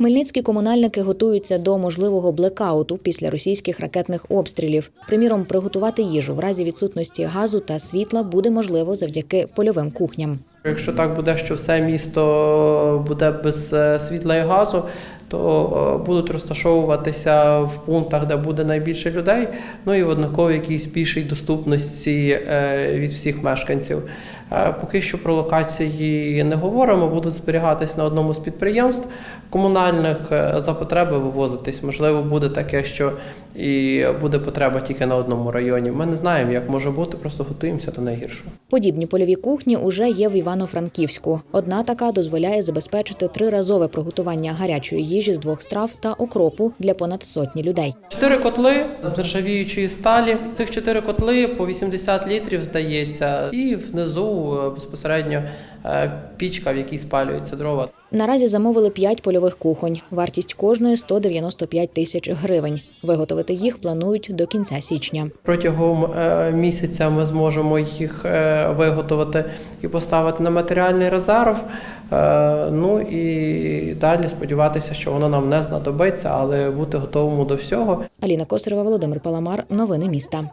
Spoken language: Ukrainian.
Хмельницькі комунальники готуються до можливого блекауту після російських ракетних обстрілів. Приміром, приготувати їжу в разі відсутності газу та світла буде можливо завдяки польовим кухням. Якщо так буде, що все місто буде без е, світла і газу, то е, будуть розташовуватися в пунктах, де буде найбільше людей, ну і в однаковій якійсь більшій доступності е, від всіх мешканців. Е, Поки що про локації не говоримо, будуть зберігатись на одному з підприємств комунальних е, за потреби вивозитись. Можливо, буде таке, що і буде потреба тільки на одному районі. Ми не знаємо, як може бути, просто готуємося до найгіршого. Подібні польові кухні уже є в Івано-Франківську. Одна така дозволяє забезпечити триразове приготування гарячої їжі з двох страв та окропу для понад сотні людей. Чотири котли з нержавіючої сталі. Цих чотири котли по 80 літрів здається, і внизу е, безпосередньо пічка, в якій спалюються дрова. Наразі замовили п'ять польових кухонь. Вартість кожної 195 тисяч гривень. Виготовити їх планують до кінця січня. Протягом е, місяця ми зможемо їх е, виготовити і поставити на матеріальний резерв. Е, Ну і далі сподіватися, що воно нам не знадобиться, але бути готовому до всього. Аліна Косарева, Володимир Паламар. Новини міста.